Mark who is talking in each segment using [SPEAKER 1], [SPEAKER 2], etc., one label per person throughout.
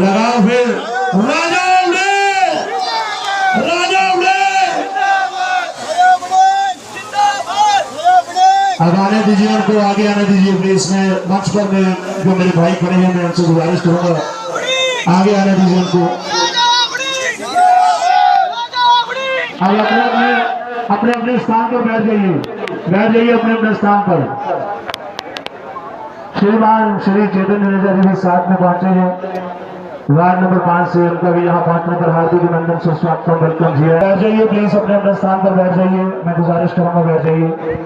[SPEAKER 1] लगाओ फिर। राजा उड़े। राजा उड़े। अब आने दीजिए उनको, आगे आने दीजिए प्लीज़ मैं मंच पर में, जो मेरे भाई खड़े हैं, मैं उनसे गुजारिश करूँगा। आगे आने दीजिए उनको। अब अपने अपने अपने अपने स्थान पर बैठ जाइए। बैठ जाइए अपने अपने स्थान पर। श्रीमान श्री चैतन्य जी साथ में पहुँचे हैं। वार्ड नंबर पाँच से उनका भी यहाँ पहुँचने पर हार्दिक अभिनंदन, से स्वागत वेलकम जी। बैठ जाइए प्लीज़ अपने अपने स्थान पर बैठ जाइए। मैं गुजारिश करूँगा, बैठ जाइए।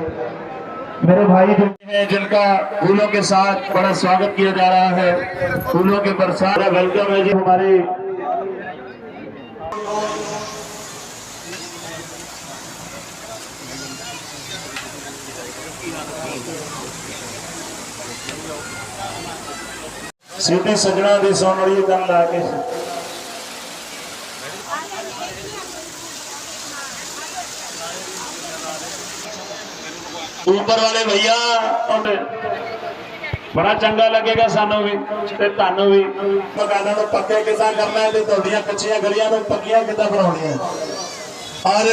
[SPEAKER 1] मेरे भाई जो हैं, जिनका फूलों के साथ बड़ा स्वागत किया जा रहा है, फूलों के बरसात वेलकम है जी हमारे। ਸਿੱਧੇ ਸਜਣਾ ਦੇ ਸੁਣ ਵਾਲੀ ਗੱਲ ਲਾ ਕੇ। ਉੱਪਰ ਵਾਲੇ ਭਈਆ। ਬੜਾ ਚੰਗਾ ਲੱਗੇਗਾ ਸਾਨੂੰ ਵੀ ਤੇ ਤੁਹਾਨੂੰ ਵੀ। ਮਕਾਨਾਂ ਨੂੰ ਪੱਕੇ ਕਿੱਦਾਂ ਕਰਨਾ ਹੈ ਤੇ ਤੁਹਾਡੀਆਂ ਕੱਚੀਆਂ ਗਲੀਆਂ ਨੂੰ ਪੱਕੀਆਂ ਕਿੱਦਾਂ ਬਣਾਉਣੀਆਂ ਔਰ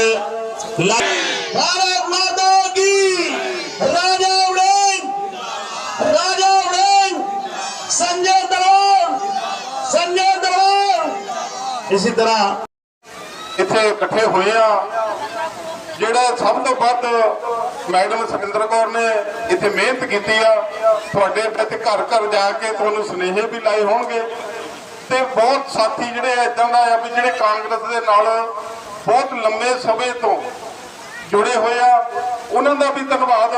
[SPEAKER 1] ਲਾ- ਇਸੇ ਤਰ੍ਹਾਂ
[SPEAKER 2] ਇੱਥੇ ਇਕੱਠੇ ਹੋਏ ਆ, ਜਿਹੜਾ ਸਭ ਤੋਂ ਵੱਧ ਮੈਡਮ ਸਤਿੰਦਰ ਕੌਰ ਨੇ ਇੱਥੇ ਮਿਹਨਤ ਕੀਤੀ ਆ, ਤੁਹਾਡੇ ਤੇ ਘਰ ਘਰ ਜਾ ਕੇ ਤੁਹਾਨੂੰ ਸੁਨੇਹੇ ਵੀ ਲਾਏ ਹੋਣਗੇ। ਤੇ ਬਹੁਤ ਸਾਥੀ ਜਿਹੜੇ ਇਦਾਂ ਦਾ ਆ ਵੀ ਜਿਹੜੇ ਕਾਂਗਰਸ ਦੇ ਨਾਲ ਬਹੁਤ ਲੰਮੇ ਸਮੇਂ ਤੋਂ ਜੁੜੇ ਹੋਏ ਆ, ਉਹਨਾਂ ਦਾ ਵੀ ਧੰਨਵਾਦ।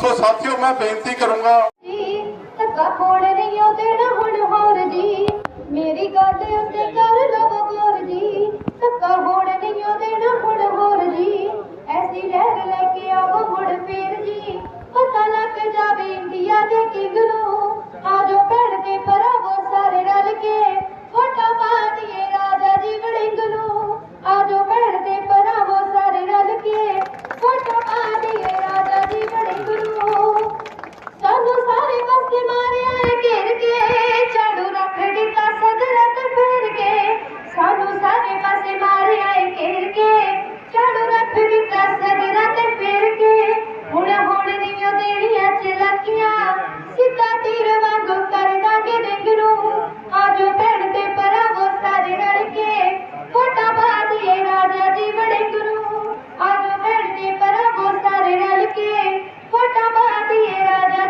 [SPEAKER 2] ਸੋ ਸਾਥੀਓ, ਮੈਂ ਬੇਨਤੀ ਕਰੂੰਗਾ
[SPEAKER 3] ਧੱਕਾ ਫੋੜ ਰਹੀਓ ਦੇਣਾ ਹੁਣ ਹੋਰ ਜੀ। ਮੇਰੀ ਗੱਲ ਉੱਤੇ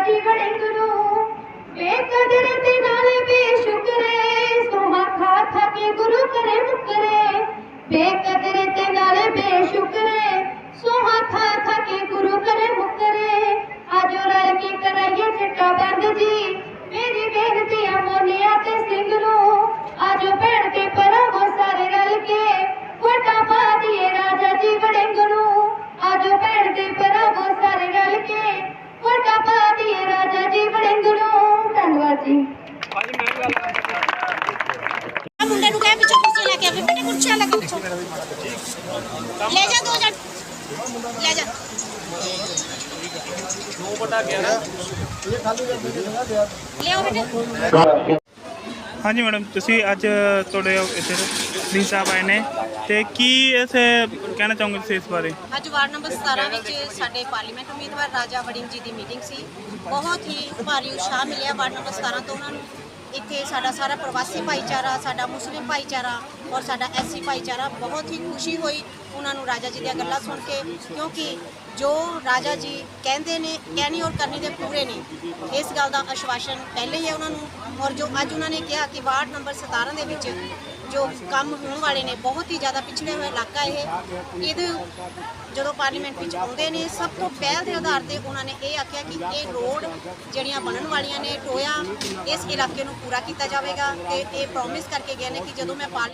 [SPEAKER 3] ਦੀਏ ਰਾਜਾ ਜੀ ਵੜਿੰਗ ਨੂੰ ਬੇਕਦਰ ਤੇ ਨਾਲੇ ਬੇਸ਼ੁਕਰੇ ਸੋਹਾ ਖਾ ਖਾ ਕੇ
[SPEAKER 4] ਹਾਂਜੀ ਮੈਡਮ ਤੁਸੀਂ ਅੱਜ ਤੁਹਾਡੇ ਇੱਥੇ ਡੀ ਸਾਹਿਬ ਆਏ ਨੇ। ਤੇ ਕੀ ਇਸ ਕਹਿਣਾ ਚਾਹੋਗੇ ਤੁਸੀਂ ਇਸ ਬਾਰੇ?
[SPEAKER 5] ਅੱਜ ਵਾਰਡ ਨੰਬਰ 17 ਵਿੱਚ ਸਾਡੇ ਪਾਰਲੀਮੈਂਟ ਉਮੀਦਵਾਰ ਰਾਜਾ ਵੜਿੰਗ ਜੀ ਦੀ ਮੀਟਿੰਗ ਸੀ। ਬਹੁਤ ਹੀ ਭਾਰੀ ਉਤਸ਼ਾਹ ਮਿਲਿਆ ਵਾਰਡ ਨੰਬਰ 17 ਤੋਂ ਉਹਨਾਂ ਨੂੰ। ਇੱਥੇ ਸਾਡਾ ਸਾਰਾ ਪ੍ਰਵਾਸੀ ਭਾਈਚਾਰਾ, ਸਾਡਾ ਮੁਸਲਿਮ ਭਾਈਚਾਰਾ ਔਰ ਸਾਡਾ ਐਸਸੀ ਭਾਈਚਾਰਾ ਬਹੁਤ ਹੀ ਖੁਸ਼ੀ ਹੋਈ ਉਹਨਾਂ ਨੂੰ ਰਾਜਾ ਜੀ ਦੀਆਂ ਗੱਲਾਂ ਸੁਣ ਕੇ, ਕਿਉਂਕਿ ਜੋ ਰਾਜਾ ਜੀ ਕਹਿੰਦੇ ਨੇ, ਕਹਿਣੀ ਔਰ ਕਰਨੀ ਦੇ ਪੂਰੇ ਨੇ, ਇਸ ਗੱਲ ਦਾ ਆਸ਼ਵਾਸਨ ਪਹਿਲੇ ਹੀ ਹੈ ਉਹਨਾਂ ਨੂੰ। ਔਰ ਜੋ ਅੱਜ ਉਹਨਾਂ ਨੇ ਕਿਹਾ ਕਿ ਵਾਰਡ ਨੰਬਰ 17 ਦੇ ਵਿੱਚ ਜੋ ਕੰਮ ਹੋਣ ਵਾਲੇ ਨੇ, ਬਹੁਤ ਹੀ ਜ਼ਿਆਦਾ ਪਿਛੜੇ ਹੋਏ ਇਲਾਕਾ ਇਹ, ਇਹਦੇ ਜਦੋਂ ਪਾਰਲੀਮੈਂਟ ਵਿੱਚ ਆਉਂਦੇ ਨੇ, ਸਭ ਤੋਂ ਪਹਿਲ ਦੇ ਆਧਾਰ ਤੇ ਉਹਨਾਂ ਨੇ ਇਹ ਆਖਿਆ ਕਿ ਇਹ ਰੋਡ ਜਿਹੜੀਆਂ ਬਣਨ ਵਾਲੀਆਂ ਨੇ, ਟੋਇਆ, ਇਸ ਇਲਾਕੇ ਨੂੰ ਪੂਰਾ ਕੀਤਾ ਜਾਵੇਗਾ ਤੇ ਇਹ ਪ੍ਰੋਮਿਸ ਕਰਕੇ ਗਏ ਨੇ ਕਿ ਜਦੋਂ ਮੈਂ ਪਾਰਲੀ